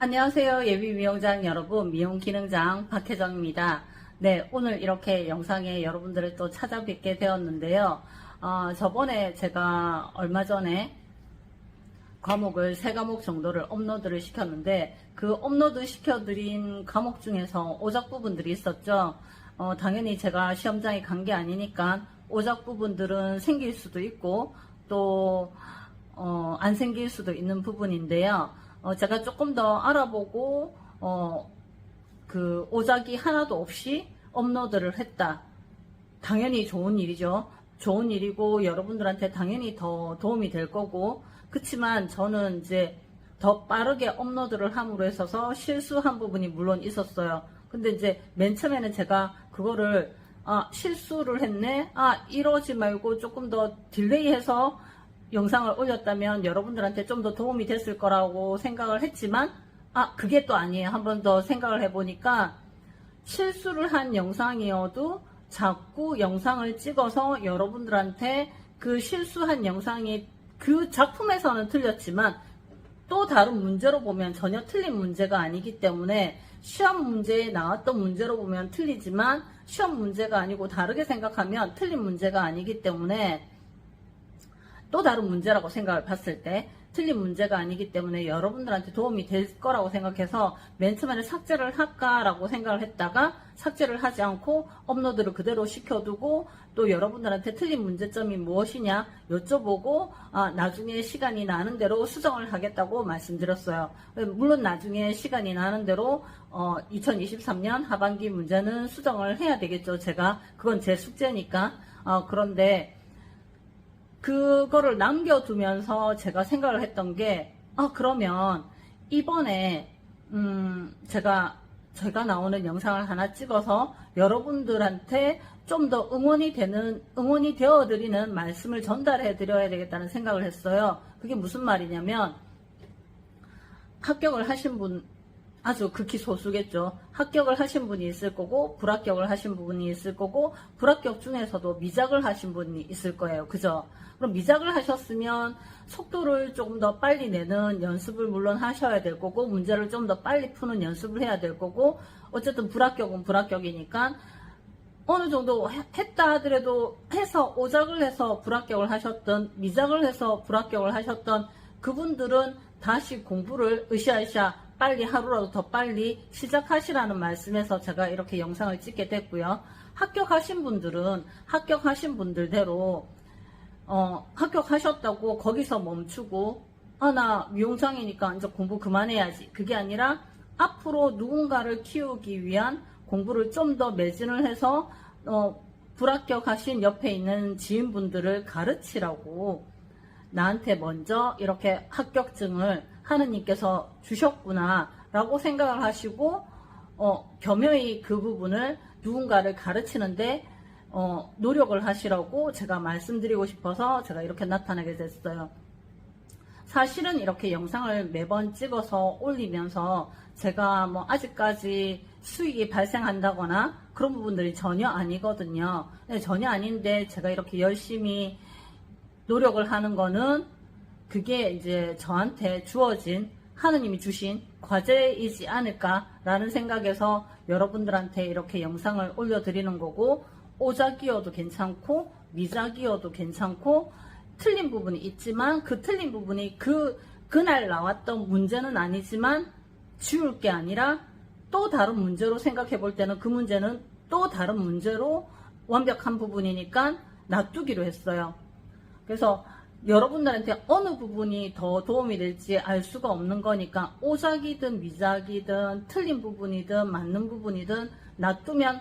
안녕하세요. 예비 미용장 여러분, 미용 기능장 박혜정입니다. 네, 오늘 이렇게 영상에 여러분들을 또 찾아뵙게 되었는데요. 어, 저번에 제가 얼마 전에 과목을 세 과목 정도를 업로드를 시켰는데 그 업로드 시켜드린 과목 중에서 오작 부분들이 있었죠. 어, 당연히 제가 시험장에 간 게 아니니까 오작 부분들은 생길 수도 있고 또 어, 안 생길 수도 있는 부분인데요. 어, 제가 조금 더 알아보고 어, 그 오작이 하나도 없이 업로드를 했다. 당연히 좋은 일이죠. 좋은 일이고 여러분들한테 당연히 더 도움이 될 거고 그렇지만 저는 이제 더 빠르게 업로드를 함으로 해서 실수한 부분이 물론 있었어요. 근데 이제 맨 처음에는 제가 그거를 아 실수를 했네 아 이러지 말고 조금 더 딜레이해서 영상을 올렸다면 여러분들한테 좀 더 도움이 됐을 거라고 생각을 했지만 아 그게 또 아니에요. 한 번 더 생각을 해보니까 실수를 한 영상이어도 자꾸 영상을 찍어서 여러분들한테 그 실수한 영상이 그 작품에서는 틀렸지만 또 다른 문제로 보면 전혀 틀린 문제가 아니기 때문에 시험 문제에 나왔던 문제로 보면 틀리지만 시험 문제가 아니고 다르게 생각하면 틀린 문제가 아니기 때문에 또 다른 문제라고 생각을 봤을 때 틀린 문제가 아니기 때문에 여러분들한테 도움이 될 거라고 생각해서 맨 처음에는 삭제를 할까라고 생각을 했다가 삭제를 하지 않고 업로드를 그대로 시켜두고 또 여러분들한테 틀린 문제점이 무엇이냐 여쭤보고 아, 나중에 시간이 나는 대로 수정을 하겠다고 말씀드렸어요. 물론 나중에 시간이 나는 대로 어, 2023년 하반기 문제는 수정을 해야 되겠죠. 제가 그건 제 숙제니까 어, 그런데 그거를 남겨두면서 제가 생각을 했던 게, 아, 그러면 이번에, 음, 제가, 제가 나오는 영상을 하나 찍어서 여러분들한테 좀 더 응원이 되는, 응원이 되어드리는 말씀을 전달해 드려야 되겠다는 생각을 했어요. 그게 무슨 말이냐면, 합격을 하신 분, 아주 극히 소수겠죠. 합격을 하신 분이 있을 거고, 불합격을 하신 분이 있을 거고, 불합격 중에서도 미작을 하신 분이 있을 거예요. 그죠? 그럼 미작을 하셨으면 속도를 조금 더 빨리 내는 연습을 물론 하셔야 될 거고, 문제를 좀 더 빨리 푸는 연습을 해야 될 거고, 어쨌든 불합격은 불합격이니까, 어느 정도 해- 했다 하더라도 해서 오작을 해서 불합격을 하셨던 미작을 해서 불합격을 하셨던 그분들은 다시 공부를 으쌰으쌰 빨리 하루라도 더 빨리 시작하시라는 말씀에서 제가 이렇게 영상을 찍게 됐고요. 합격하신 분들은 합격하신 분들대로 어, 합격하셨다고 거기서 멈추고 아 나 미용장이니까 이제 공부 그만해야지 그게 아니라 앞으로 누군가를 키우기 위한 공부를 좀 더 매진을 해서 어, 불합격하신 옆에 있는 지인분들을 가르치라고 나한테 먼저 이렇게 합격증을 하느님께서 주셨구나 라고 생각을 하시고 어, 겸허히 그 부분을 누군가를 가르치는데 어, 노력을 하시라고 제가 말씀드리고 싶어서 제가 이렇게 나타나게 됐어요. 사실은 이렇게 영상을 매번 찍어서 올리면서 제가 뭐 아직까지 수익이 발생한다거나 그런 부분들이 전혀 아니거든요. 네, 전혀 아닌데 제가 이렇게 열심히 노력을 하는 거는 그게 이제 저한테 주어진 하느님이 주신 과제이지 않을까라는 생각에서 여러분들한테 이렇게 영상을 올려드리는 거고 오작이어도 괜찮고 미작이어도 괜찮고 틀린 부분이 있지만 그 틀린 부분이 그 그날 나왔던 문제는 아니지만 지울 게 아니라 또 다른 문제로 생각해 볼 때는 그 문제는 또 다른 문제로 완벽한 부분이니까 놔두기로 했어요. 그래서 여러분들한테 어느 부분이 더 도움이 될지 알 수가 없는 거니까 오작이든 미작이든 틀린 부분이든 맞는 부분이든 놔두면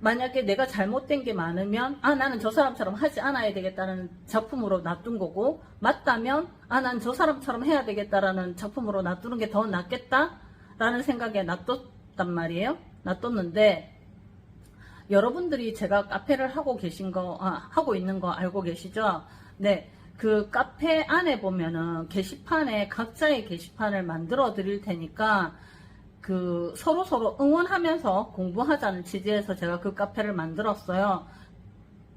만약에 내가 잘못된 게 많으면 아 나는 저 사람처럼 하지 않아야 되겠다는 작품으로 놔둔 거고 맞다면 아 난 저 사람처럼 해야 되겠다라는 작품으로 놔두는 게 더 낫겠다 라는 생각에 놔뒀단 말이에요. 놔뒀는데 여러분들이 제가 카페를 하고 계신 거 아, 하고 있는 거 알고 계시죠? 네. 그 카페 안에 보면은 게시판에 각자의 게시판을 만들어 드릴 테니까 그 서로 서로 응원하면서 공부하자는 취지에서 제가 그 카페를 만들었어요.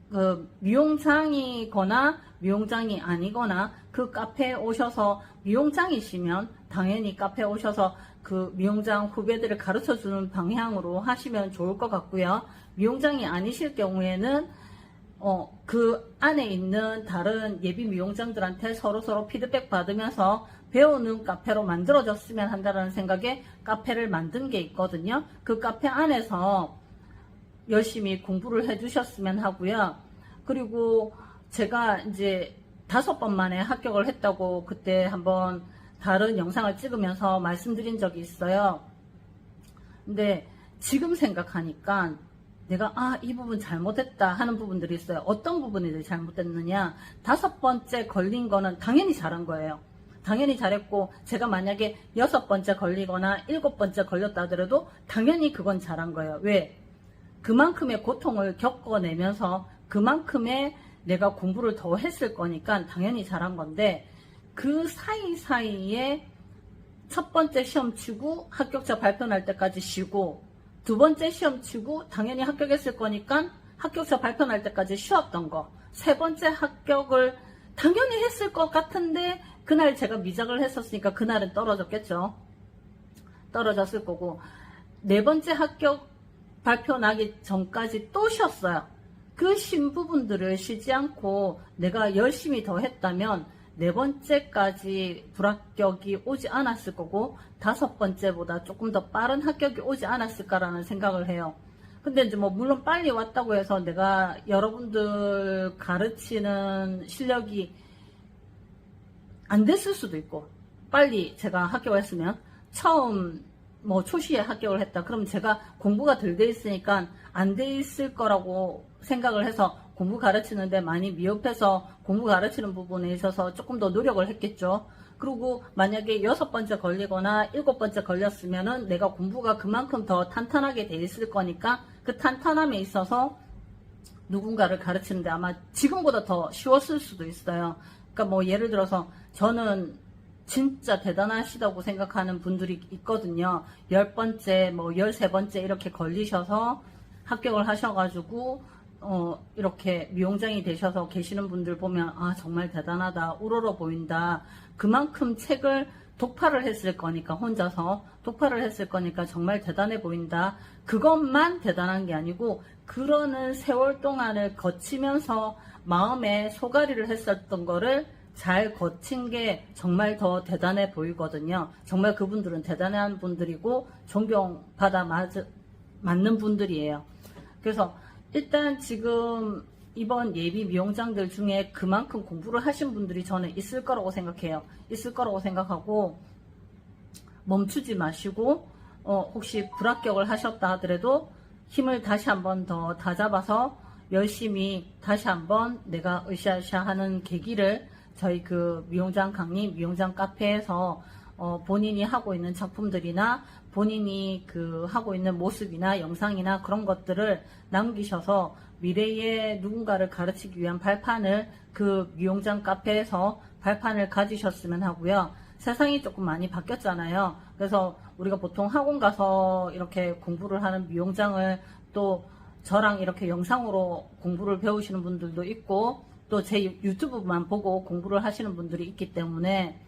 그 미용장이거나 미용장이 아니거나 그 카페에 오셔서 미용장이시면 당연히 카페 오셔서 그 미용장 후배들을 가르쳐 주는 방향으로 하시면 좋을 것 같고요. 미용장이 아니실 경우에는 어, 그 안에 있는 다른 예비 미용장들한테 서로 서로 피드백 받으면서 배우는 카페로 만들어졌으면 한다는 생각에 카페를 만든 게 있거든요. 그 카페 안에서 열심히 공부를 해주셨으면 하고요. 그리고 제가 이제 다섯 번 만에 합격을 했다고 그때 한번 다른 영상을 찍으면서 말씀드린 적이 있어요. 근데 지금 생각하니까 내가 아 이 부분 잘못했다 하는 부분들이 있어요. 어떤 부분이 잘못됐느냐? 다섯 번째 걸린 거는 당연히 잘한 거예요. 당연히 잘했고 제가 만약에 여섯 번째 걸리거나 일곱 번째 걸렸다 하더라도 당연히 그건 잘한 거예요. 왜? 그만큼의 고통을 겪어내면서 그만큼의 내가 공부를 더 했을 거니까 당연히 잘한 건데 그 사이사이에 첫 번째 시험 치고 합격자 발표 날 때까지 쉬고 두 번째 시험 치고 당연히 합격했을 거니까 합격자 발표 날 때까지 쉬었던 거. 세 번째 합격을 당연히 했을 것 같은데 그날 제가 미적을 했었으니까 그날은 떨어졌겠죠. 떨어졌을 거고 네 번째 합격 발표 나기 전까지 또 쉬었어요. 그 쉰 부분들을 쉬지 않고 내가 열심히 더 했다면 네 번째까지 불합격이 오지 않았을 거고 다섯 번째보다 조금 더 빠른 합격이 오지 않았을까라는 생각을 해요. 근데 이제 뭐 물론 빨리 왔다고 해서 내가 여러분들 가르치는 실력이 안 됐을 수도 있고 빨리 제가 합격했으면 처음 뭐 초시에 합격을 했다. 그럼 제가 공부가 덜 돼 있으니까 안 돼 있을 거라고 생각을 해서 공부 가르치는데 많이 미흡해서 공부 가르치는 부분에 있어서 조금 더 노력을 했겠죠. 그리고 만약에 여섯 번째 걸리거나 일곱 번째 걸렸으면은 내가 공부가 그만큼 더 탄탄하게 돼 있을 거니까 그 탄탄함에 있어서 누군가를 가르치는데 아마 지금보다 더 쉬웠을 수도 있어요. 그러니까 뭐 예를 들어서 저는 진짜 대단하시다고 생각하는 분들이 있거든요. 열 번째, 뭐 열세 번째 이렇게 걸리셔서 합격을 하셔가지고 어, 이렇게 미용장이 되셔서 계시는 분들 보면 아 정말 대단하다 우러러 보인다 그만큼 책을 독파를 했을 거니까 혼자서 독파를 했을 거니까 정말 대단해 보인다 그것만 대단한 게 아니고 그러는 세월 동안을 거치면서 마음에 소가리를 했었던 거를 잘 거친 게 정말 더 대단해 보이거든요. 정말 그분들은 대단한 분들이고 존경받아 맞, 맞는 분들이에요. 그래서 일단 지금 이번 예비 미용장들 중에 그만큼 공부를 하신 분들이 저는 있을 거라고 생각해요. 있을 거라고 생각하고 멈추지 마시고 어, 혹시 불합격을 하셨다 하더라도 힘을 다시 한번 더 다잡아서 열심히 다시 한번 내가 으쌰으쌰 하는 계기를 저희 그 미용장 강림 미용장 카페에서 어, 본인이 하고 있는 작품들이나 본인이 그 하고 있는 모습이나 영상이나 그런 것들을 남기셔서 미래에 누군가를 가르치기 위한 발판을 그 미용장 카페에서 발판을 가지셨으면 하고요. 세상이 조금 많이 바뀌었잖아요. 그래서 우리가 보통 학원 가서 이렇게 공부를 하는 미용장을 또 저랑 이렇게 영상으로 공부를 배우시는 분들도 있고 또 제 유튜브만 보고 공부를 하시는 분들이 있기 때문에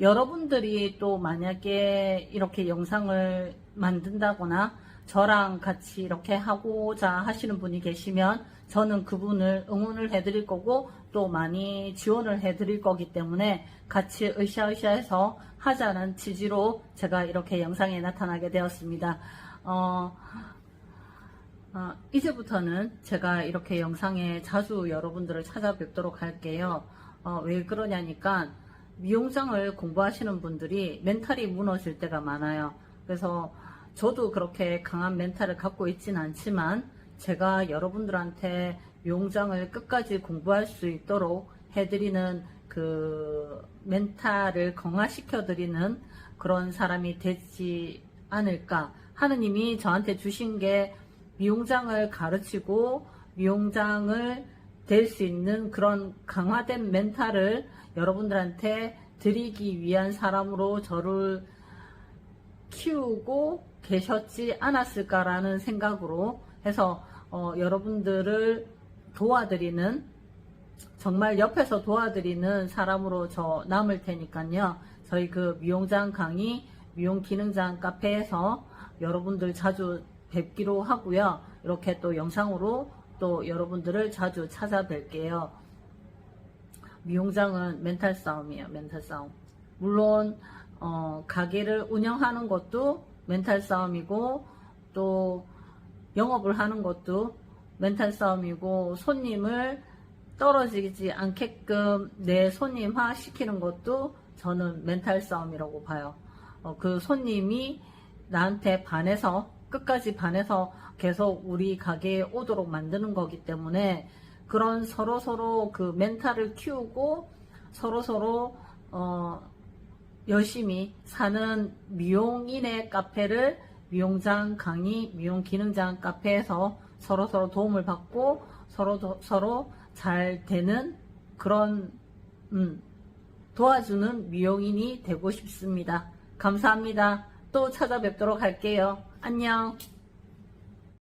여러분들이 또 만약에 이렇게 영상을 만든다거나 저랑 같이 이렇게 하고자 하시는 분이 계시면 저는 그분을 응원을 해드릴 거고 또 많이 지원을 해드릴 거기 때문에 같이 으쌰으쌰해서 하자는 취지로 제가 이렇게 영상에 나타나게 되었습니다. 어, 어, 이제부터는 제가 이렇게 영상에 자주 여러분들을 찾아뵙도록 할게요. 어, 왜 그러냐니까 미용장을 공부하시는 분들이 멘탈이 무너질 때가 많아요. 그래서 저도 그렇게 강한 멘탈을 갖고 있진 않지만 제가 여러분들한테 미용장을 끝까지 공부할 수 있도록 해드리는 그 멘탈을 강화시켜 드리는 그런 사람이 되지 않을까. 하느님이 저한테 주신 게 미용장을 가르치고 미용장을 될 수 있는 그런 강화된 멘탈을 여러분들한테 드리기 위한 사람으로 저를 키우고 계셨지 않았을까라는 생각으로 해서 어, 여러분들을 도와드리는 정말 옆에서 도와드리는 사람으로 저 남을 테니까요. 저희 그 미용장 강의, 미용 기능장 카페에서 여러분들 자주 뵙기로 하고요. 이렇게 또 영상으로 또 여러분들을 자주 찾아뵐게요. 미용장은 멘탈 싸움이에요. 멘탈 싸움. 물론 어, 가게를 운영하는 것도 멘탈 싸움이고 또 영업을 하는 것도 멘탈 싸움이고 손님을 떨어지지 않게끔 내 손님화 시키는 것도 저는 멘탈 싸움이라고 봐요. 어, 그 손님이 나한테 반해서 끝까지 반해서 계속 우리 가게에 오도록 만드는 거기 때문에 그런 서로 서로 그 멘탈을 키우고 서로 서로 어, 열심히 사는 미용인의 카페를 미용장 강의, 미용 기능장 카페에서 서로 서로 도움을 받고 서로 도- 서로 잘 되는 그런 음, 도와주는 미용인이 되고 싶습니다. 감사합니다. 또 찾아뵙도록 할게요. 안녕.